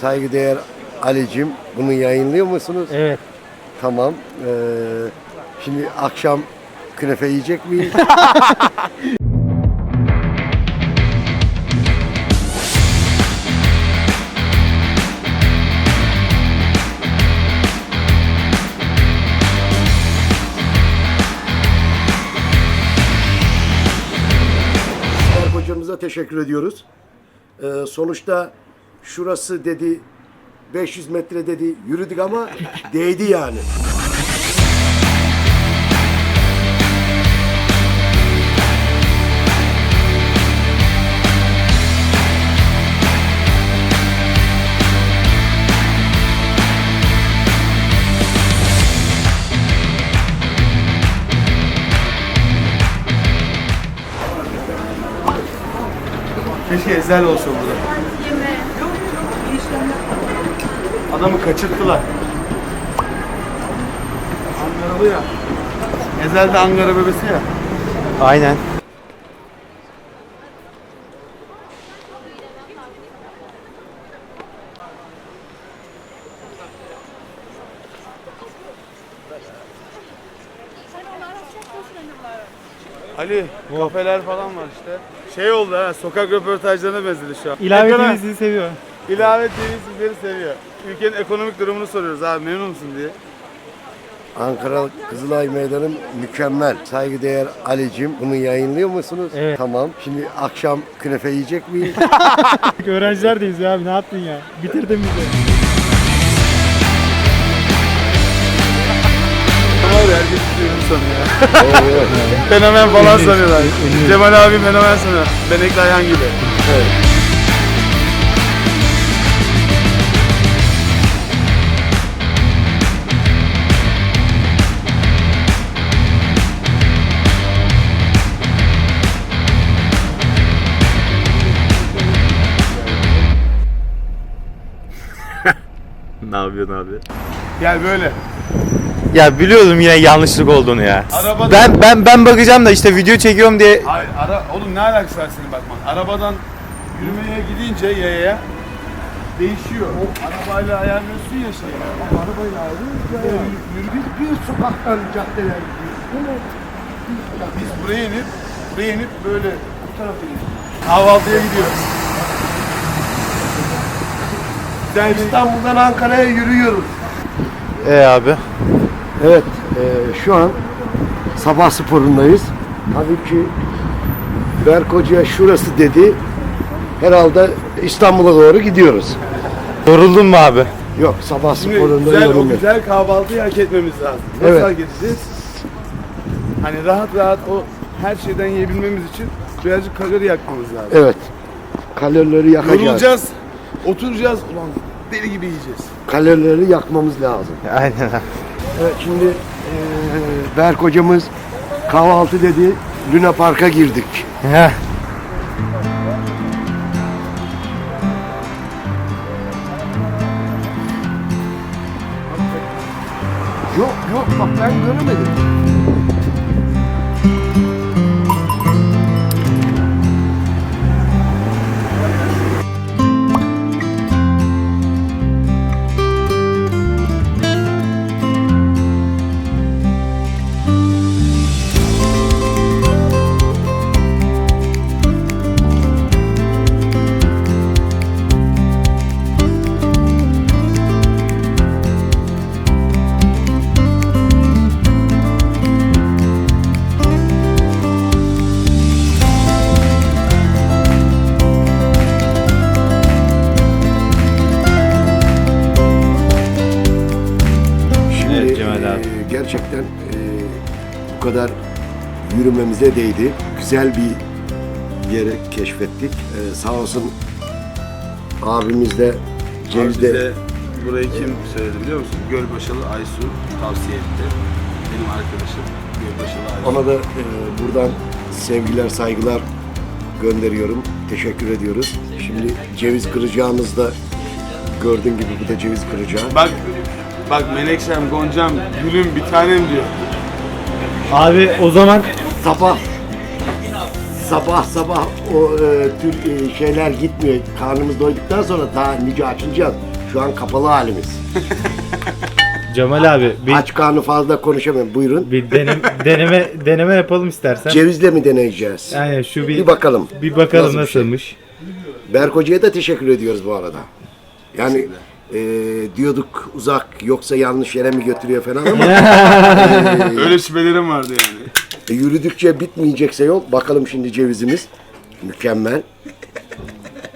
Saygıdeğer Ali'cim bunu yayınlıyor musunuz? Evet. Tamam. Ee, şimdi akşam künefe yiyecek miyiz? Hocamıza teşekkür ediyoruz. Ee, sonuçta şurası dedi 500 metre dedi yürüdük ama değdi yani. Keşke Ezel olsa burada. Adamı kaçırttılar. Ankaralı ya. Ezel de Ankara bebesi ya. Aynen. Ali, kafeler falan var işte. Şey oldu ha, sokak röportajlarına benzedi şu an. İlave sizi seviyor. İlave TV sizleri seviyor. Ülkenin ekonomik durumunu soruyoruz abi, memnun musun diye. Ankara Kızılay Meydanı mükemmel. Saygıdeğer Ali'cim bunu yayınlıyor musunuz? Evet. Tamam. Şimdi akşam künefe yiyecek miyiz? Öğrencilerdeyiz ya abi ne yaptın ya? Bitirdin bizi. Var ya, herkes sanıyor. fenomen falan sanıyorlar. Cemal abi fenomen sanıyor. Benekli Ayhan gibi. Ne yapıyorsun abi? Gel böyle. Ya biliyordum yine yanlışlık olduğunu ya. Arabada- Ben ben ben bakacağım da işte video çekiyorum diye Hayır, ara, oğlum ne alakası var senin bakman? Arabadan yürümeye gidince yayaya değişiyor. O arabayla ayarlıyorsun ya şeyi. Arabayla ayrı yürü. Bir, bir sokaktan caddeler gidiyoruz. Biz buraya inip, buraya inip böyle bu tarafa gidiyoruz. Kahvaltıya gidiyoruz. Güzel bir İstanbul'dan Ankara'ya yürüyoruz. E abi. Evet, e, şu an sabah sporundayız. Tabii ki Berk Hoca'ya şurası dedi. Herhalde İstanbul'a doğru gidiyoruz. Yoruldun mu abi? Yok, sabah Şimdi sporunda güzel, yok. güzel kahvaltıyı hak etmemiz lazım. Nasıl Evet. hak edeceğiz? Hani rahat rahat o her şeyden yiyebilmemiz için birazcık kalori yakmamız lazım. Evet, kalorileri yakacağız. Yorulacağız, oturacağız, ulan deli gibi yiyeceğiz. Kalorileri yakmamız lazım. Aynen. Evet, şimdi e, Berk Hocamız kahvaltı dedi. Luna Park'a girdik. Heh. Yok yok bak ben göremedim. Gerçekten e, bu kadar yürümemize değdi. Güzel bir yere keşfettik. E, sağ olsun abimiz de Ceviz de bize burayı kim söyledi biliyor musun? Gölbaşılı Aysu tavsiye etti. Benim arkadaşım Gölbaşılı Aysu. ona da e, buradan sevgiler, saygılar gönderiyorum. Teşekkür ediyoruz. Şimdi ceviz kıracağımız da gördüğün gibi bu da ceviz kıracağı. Bak, bak Menekşem, Goncam, Gülüm bir tanem diyor. Abi o zaman Sabah sabah sabah o e, tür e, şeyler gitmiyor. Karnımız doyduktan sonra daha nice açılacağız. Şu an kapalı halimiz. Cemal abi bir, Aç karnı fazla konuşamıyorum. Buyurun. bir denem, deneme deneme yapalım istersen. Cevizle mi deneyeceğiz? Yani şu bir, Bir bakalım. bir bakalım Nasıl bir şey? nasılmış. Berk Hoca'ya da teşekkür ediyoruz bu arada. Yani e, diyorduk uzak yoksa yanlış yere mi götürüyor falan ama Öyle şüphelerim vardı yani. e, yürüdükçe bitmeyecekse yol. Bakalım şimdi cevizimiz. Mükemmel.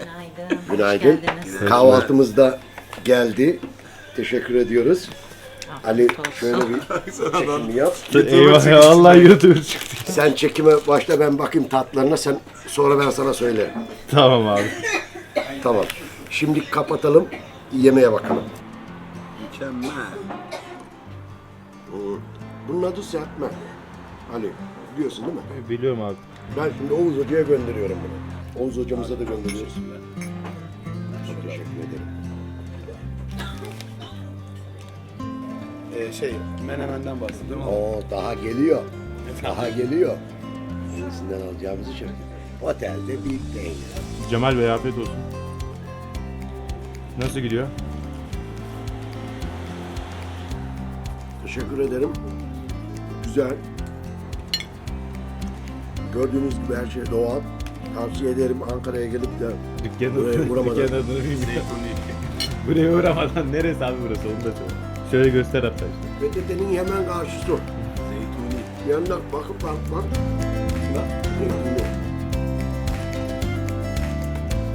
Günaydın. hoş Günaydın. geldiniz. Kahvaltımız da geldi. Teşekkür ediyoruz. Ali Afiyet olsun. şöyle bir çekim yap. Eyvah ya Allah YouTuber çıktı. Sen çekime başla ben bakayım tatlarına sen sonra ben sana söylerim. tamam abi. Tamam. Şimdi kapatalım. Yemeğe bakalım. Mükemmel. Bunun adı serpme. Ali biliyorsun değil mi? Biliyorum abi. Ben şimdi Oğuz Hoca'ya gönderiyorum bunu. Oğuz Hocamıza da gönderiyoruz. Çok teşekkür ederim. Ee, şey, menemenden bahsediyorum. Oo daha geliyor. Daha geliyor. Yenisinden alacağımızı çok. Otelde bir peynir. Cemal Bey afiyet olsun. Nasıl gidiyor? Teşekkür ederim. Güzel. Gördüğünüz gibi her şey doğal. Tavsiye ederim Ankara'ya gelip de Dükkanın, Buraya uğramadan. dükkanın adını bilmiyorum. Buraya uğramadan neresi abi burası onu da söyle. Şöyle göster hatta işte. PTT'nin hemen karşısı. Zeytuni. Yanına bakıp bak bak. Zeytinli.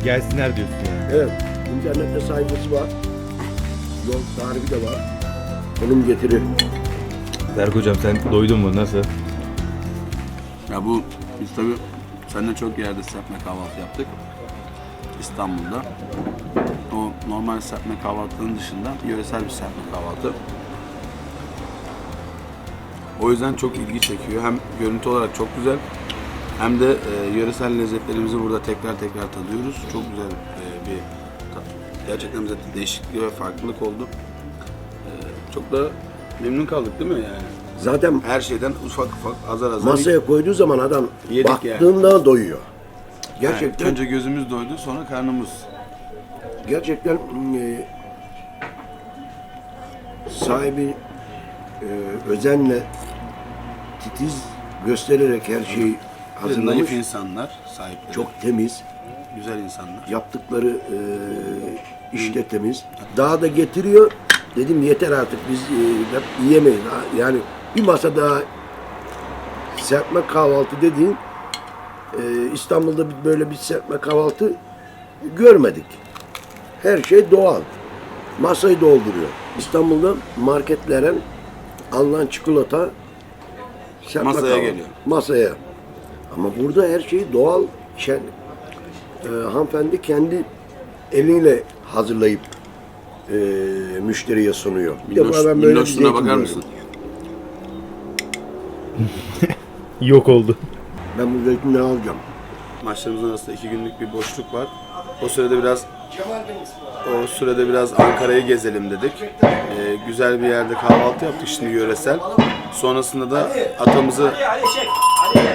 Gelsinler diyorsun yani. Evet. İnternette sayfası var. Yol tarifi de var. Konum getirir. Berk hocam sen doydun mu nasıl? Ya bu biz tabii seninle çok yerde serpme kahvaltı yaptık. İstanbul'da. O normal serpme kahvaltının dışında yöresel bir serpme kahvaltı. O yüzden çok ilgi çekiyor. Hem görüntü olarak çok güzel hem de e, yöresel lezzetlerimizi burada tekrar tekrar tadıyoruz. Çok güzel e, bir. Gerçekten bize değişiklik ve farklılık oldu. E, çok da memnun kaldık değil mi yani? Zaten Her şeyden ufak ufak azar azar masaya koyduğu zaman adam Yedik baktığında doyuyor. Yani Gerçekten önce gözümüz doydu sonra karnımız. gerçekten e, sahibi e, özenle titiz göstererek her şeyi hazırlamış. Naif insanlar sahipleri. Çok temiz. Güzel insanlar. Yaptıkları e, iş de temiz. Daha da getiriyor. Dedim yeter artık biz e, hep yiyemeyiz. Yani bir masa daha serpme kahvaltı dediğin e, İstanbul'da böyle bir serpme kahvaltı görmedik. Her şey doğal. Masayı dolduruyor. İstanbul'da marketlerin alınan çikolata serpme Masaya kahvaltı. geliyor. Masaya. Ama burada her şey doğal. Şen, e, hanımefendi kendi eliyle hazırlayıp e, müşteriye sunuyor. Bir Minnoş, defa ben böyle bir minnoşluğuna zeytin bakar gördüm. mısın? Yok oldu. Ben bu zeytinden alacağım. Maçlarımızın arasında iki günlük bir boşluk var. O sürede biraz o sürede biraz Ankara'yı gezelim dedik. Ee, güzel bir yerde kahvaltı yaptık şimdi yöresel. Sonrasında da atamızı Ali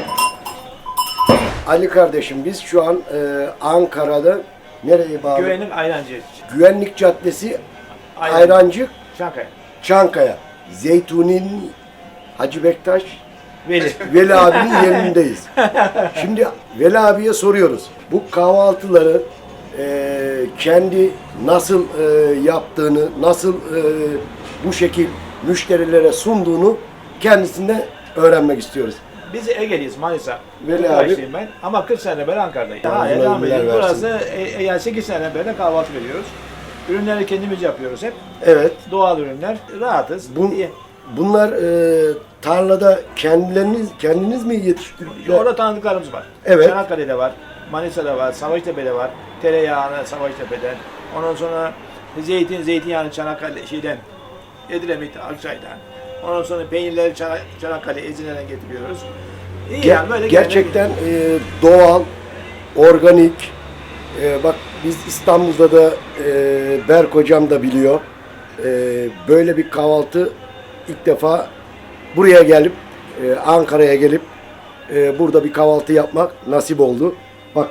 kardeşim biz şu an e, Ankara'da nereye bağlı? Güvenlik Ayrancı. Güvenlik Caddesi Aynen. Ayrancık Çankaya. Çankaya. Zeytuni'nin Hacı Bektaş Veli. Veli abinin yerindeyiz. Şimdi Veli abiye soruyoruz. Bu kahvaltıları e, kendi nasıl e, yaptığını, nasıl e, bu şekil müşterilere sunduğunu kendisinden öğrenmek istiyoruz. Biz Ege'liyiz Manisa. Veli Kırklareli'yim ben. Ama 40 sene beri Ankara'dayım. Hala devam ediyoruz. versin. Burası e, e, yani 8 sene beri kahvaltı veriyoruz. Ürünleri kendimiz yapıyoruz hep. Evet. Doğal ürünler. Rahatız. Bu, İyi. bunlar e, tarlada kendileriniz kendiniz mi yetiştirdiniz? Orada tanıdıklarımız var. Evet. Çanakkale'de var. Manisa'da var. Savaştepe'de var. Tereyağını Savaştepe'den. Ondan sonra zeytin, zeytinyağını Çanakkale şeyden. Edremit, Akçay'dan. Ondan sonra peynirleri Çana- Çanakkale, Ezine'den getiriyoruz. İyi Ge- yani böyle gerçekten e, doğal, organik. E, bak biz İstanbul'da da e, Berk hocam da biliyor. E, böyle bir kahvaltı ilk defa buraya gelip e, Ankara'ya gelip e, burada bir kahvaltı yapmak nasip oldu. Bak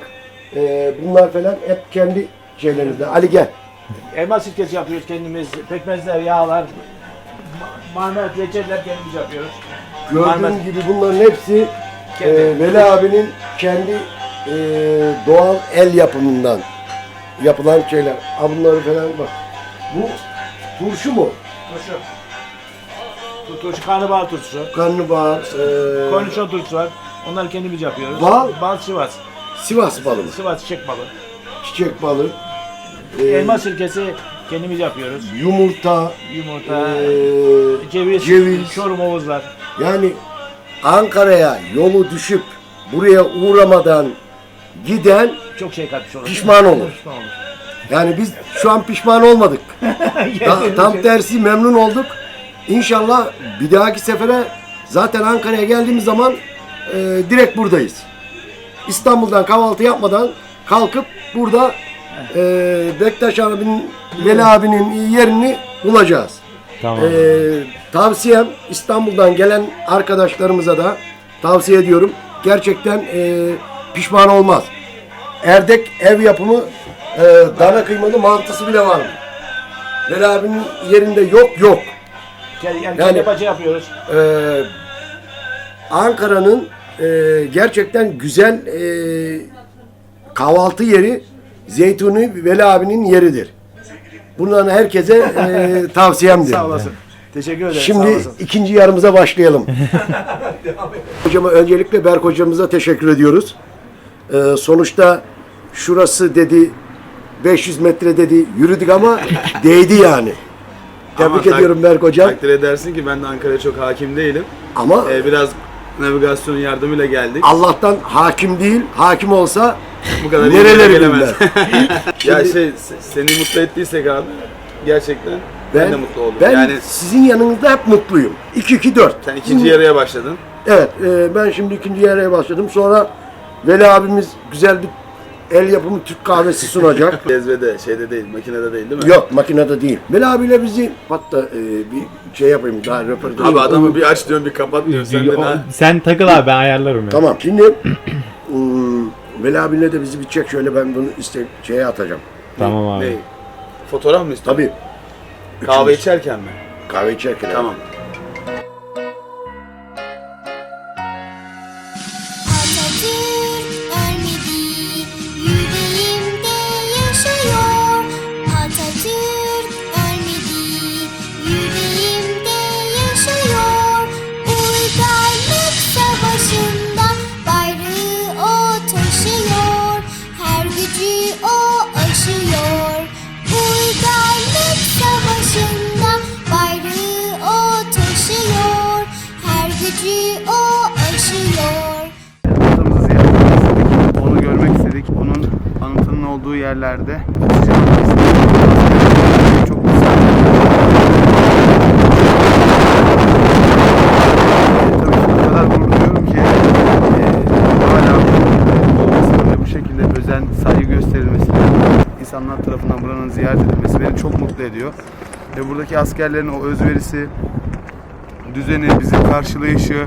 e, bunlar falan hep kendi şeylerimizde. Ali gel. Elma sirkesi yapıyoruz kendimiz. Pekmezler, yağlar, marmelat, reçeller kendimiz yapıyoruz. Gördüğün Marmelat- gibi bunların hepsi Kendi. e, Veli abinin kendi e, doğal el yapımından yapılan şeyler. Ha bunları falan bak. Bu turşu mu? Turşu. Tu- Turşu, karnabahar turşusu. Karnabahar, e, Kornişon turşusu var. Onları kendimiz yapıyoruz. Bal? Bal Sivas. Sivas balı mı? Sivas çiçek balı. Çiçek balı, e, Elma sirkesi kendimiz yapıyoruz. yumurta, Yumurta, e, ceviz, ceviz. çorum ovuzlar. Yani Ankara'ya yolu düşüp buraya uğramadan giden Çok şey katmış olur. Pişman olur. Pişman olur. yani biz şu an pişman olmadık. Ta- tam tersi memnun olduk. İnşallah bir dahaki sefere zaten Ankara'ya geldiğimiz zaman e, direkt buradayız. İstanbul'dan kahvaltı yapmadan kalkıp burada e, Bektaş abinin, Veli abinin yerini bulacağız. Tamam. Ee, tavsiyem İstanbul'dan gelen arkadaşlarımıza da tavsiye ediyorum. Gerçekten e, pişman olmaz. Erdek ev yapımı e, dana kıymalı mantısı bile var. Veli abinin yerinde yok yok. Yani, yani, Yani- yapıyoruz. Ee, Ankara'nın e, gerçekten güzel e, kahvaltı yeri Zeytuni Veli abinin yeridir. Bunların herkese e, tavsiyemdir. Sağ olasın. Teşekkür ederim. sağ Şimdi olasın. ikinci yarımıza başlayalım. Hocama öncelikle Berk hocamıza teşekkür ediyoruz. Ee, sonuçta şurası dedi 500 metre dedi yürüdük ama değdi yani. Tebrik Ama tak- ediyorum Berk hocam. Takdir edersin ki ben de Ankara'ya çok hakim değilim. Ama Ee, biraz navigasyonun yardımıyla geldik. Allah'tan hakim değil, hakim olsa Bu kadar iyi nereleri yere gelemez. bilmez. ya Şimdi- şey se- seni mutlu ettiysek abi gerçekten ben, de mutlu oldum. Ben yani sizin yanınızda hep mutluyum. 2-2-4. sen ikinci yarıya başladın. Evet, e, ben şimdi ikinci yarıya başladım. Sonra Veli abimiz güzel bir el yapımı Türk kahvesi sunacak. Lezvede, şeyde değil, makinede değil değil mi? Yok, makinede değil. Veli abiyle bizi hatta e, bir şey yapayım daha röportaj. Abi adamı bir aç diyorsun bir kapat diyorsun. Sen de O- sen takıl abi ben ayarlarım ya. Tamam, şimdi ım, Veli abiyle de bizi bir çek şöyle ben bunu iste şeye atacağım. Tamam abi. Ne? Fotoğraf mı istiyorsun? Tabii. Kahve Üçümüz. içerken mi? Kahve içerken. Tamam. Olduğu yerlerde. Çok güzel. Ee, tabii ki kadar gurur ki e, hala olmasının ve bu şekilde özen, saygı gösterilmesi, insanlar tarafından buranın ziyaret edilmesi beni çok mutlu ediyor. Ve buradaki askerlerin o özverisi, düzeni, bizi karşılayışı,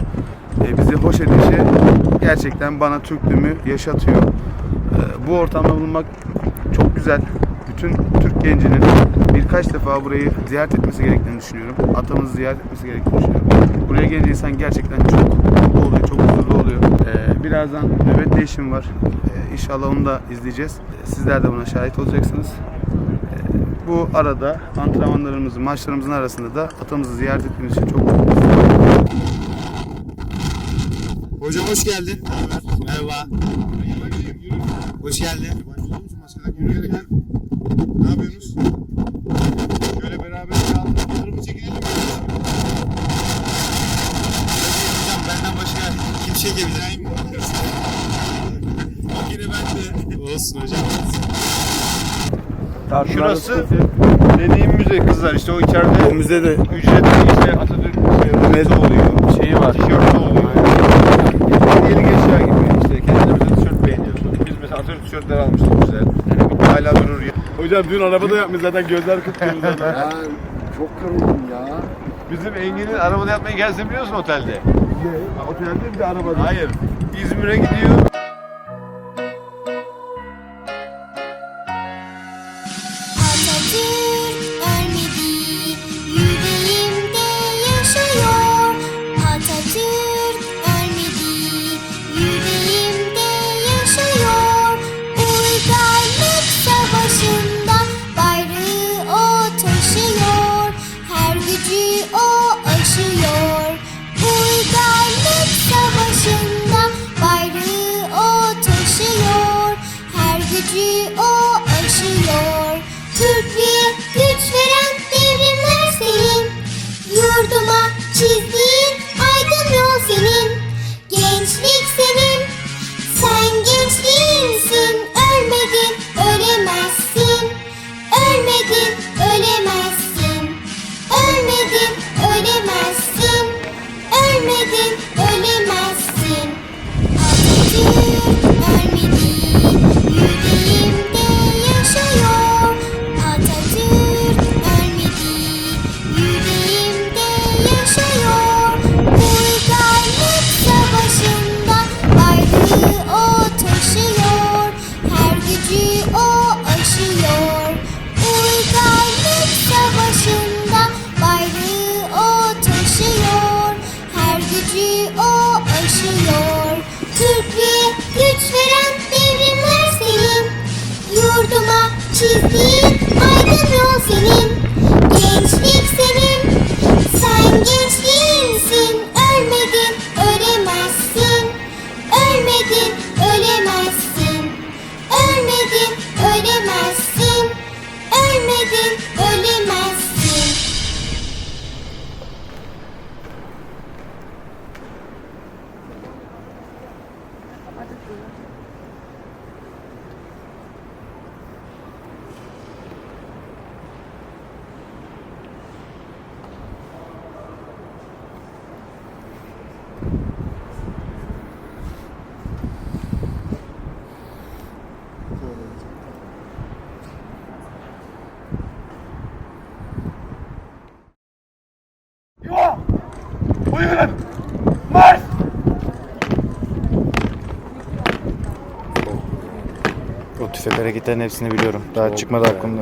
e, bizi hoş edişi gerçekten bana Türklüğümü yaşatıyor. E, Bu ortamda bulunmak güzel. Bütün Türk gencinin birkaç defa burayı ziyaret etmesi gerektiğini düşünüyorum. Atamızı ziyaret etmesi gerektiğini düşünüyorum. Buraya gelince insan gerçekten çok mutlu oluyor, çok huzurlu oluyor. E, Birazdan nöbet değişim var. E, İnşallah onu da izleyeceğiz. E, Sizler de buna şahit olacaksınız. E, Bu arada antrenmanlarımızın, maçlarımızın arasında da atamızı ziyaret ettiğimiz için çok mutluyuz. Hocam hoş geldin. Merhaba. Hoş geldin. Ne yapıyorsunuz? Şöyle beraber bir altın fotoğrafı çekinelim mi? Hocam benden başka kim çekebilir? Makine bende. Olsun hocam. Şurası dediğim müze kızlar işte o içeride O müzede ücretli işte Atatürk mezun oluyor. Şeyi var. Tişörtü oluyor. Yeni gençler gibi işte kendilerimize tişörtler almıştım güzel. Hala durur ya. Hocam dün arabada yapmış zaten gözler kıpkırmızı zaten. Ben çok kırıldım ya. Bizim Engin'in arabada yapmayı gelsin biliyor musun otelde? Ne? Otelde mi de arabada? Hayır. İzmir'e gidiyor. çizdiğin aydın yol senin. Buyurun. Marş! O tüfek hareketlerinin hepsini biliyorum. Daha Oldu çıkmadı yani. aklımda.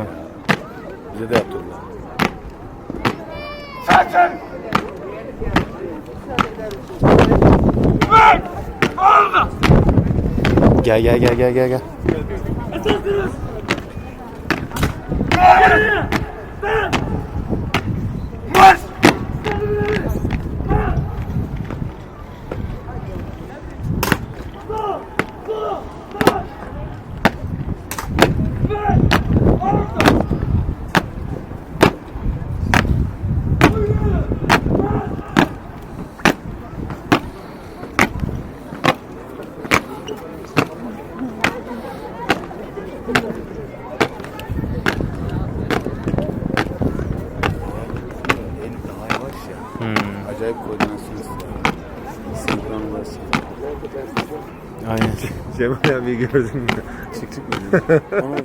Bize de yaptırdılar. Saçın! Oldu! Gel gel gel gel gel gel. Açarsınız! Gel! Gel! Cemal abi gördün mü? Çık çıkmadı. Onu